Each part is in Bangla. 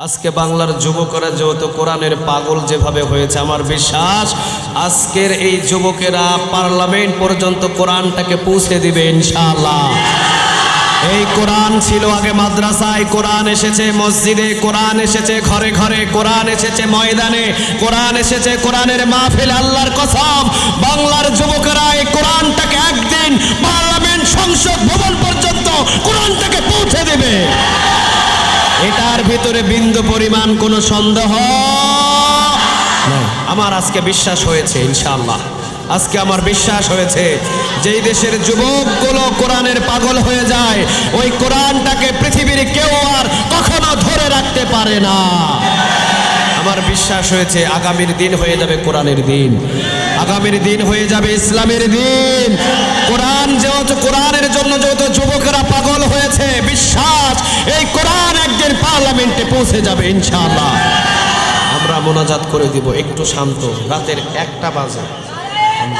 আজকে বাংলার যুবকরা যেহেতু কোরআনের পাগল যেভাবে হয়েছে, আমার বিশ্বাস আজকের এই যুবকেরা পার্লামেন্ট পর্যন্ত কোরআনটাকে পৌঁছে দিবে ইনশাআল্লাহ। এই কোরআন ছিল আগে মাদ্রাসায়, কোরআন এসেছে মসজিদে, কোরআন এসেছে ঘরে ঘরে, কোরআন এসেছে ময়দানে, কোরআন এসেছে কোরআনের মাহফিল, আল্লাহর কসম। বাংলার যুবকেরা এই কোরআনটাকে একদিন পার্লামেন্ট সংসদ ভবন পর্যন্ত কোরআনটাকে পৌঁছে দেবে। এটার ভিতরে বিন্দু পরিমাণ কোনো সন্দেহ আমার আজকে বিশ্বাস হয়েছে, ইনশাআল্লাহ। আজকে আমার বিশ্বাস হয়েছে, যেই দেশের যুবকগুলো কোরআনের পাগল হয়ে যায়, ওই কোরআনটাকে পৃথিবীর কেউ আর কখনো ধরে রাখতে পারে না। আমার বিশ্বাস হয়েছে, আগামীর দিন হয়ে যাবে কোরআনের দিন। আগামীর দিন হয়ে যাবে ইসলামের দিন। কোরআন যেহেতু, কোরআনের জন্য যেহেতু যুবকেরা পাগল হয়েছে, বিশ্বাস, এই কোরআন পৌঁছে যাবে ইনশাআল্লাহ। আমরা মোনাজাত করে দিব, একটু শান্ত। রাতের একটা বাজে। আমি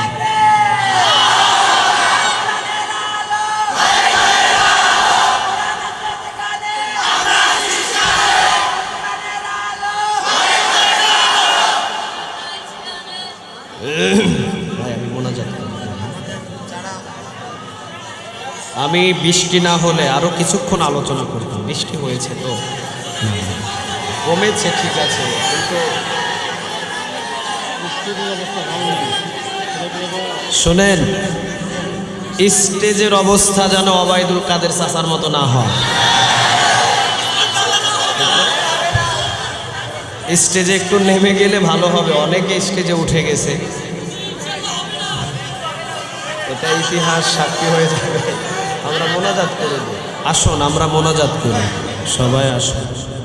আমি বৃষ্টি না হলে আরও কিছুক্ষণ আলোচনা করতাম। বৃষ্টি হয়েছে তো। কমেছে, ঠিক আছে। কিন্তু শোনেন, স্টেজের অবস্থা যেন অবায়দুল কাদের চাচার মতো না হয়। স্টেজে একটু নেমে গেলে ভালো হবে, অনেকে স্টেজে উঠে গেছে। এটা ইতিহাস সাক্ষী হয়ে যাবে। আমরা মোনাজাত করে আসুন, আমরা মোনাজাত করি। সবাই আসুন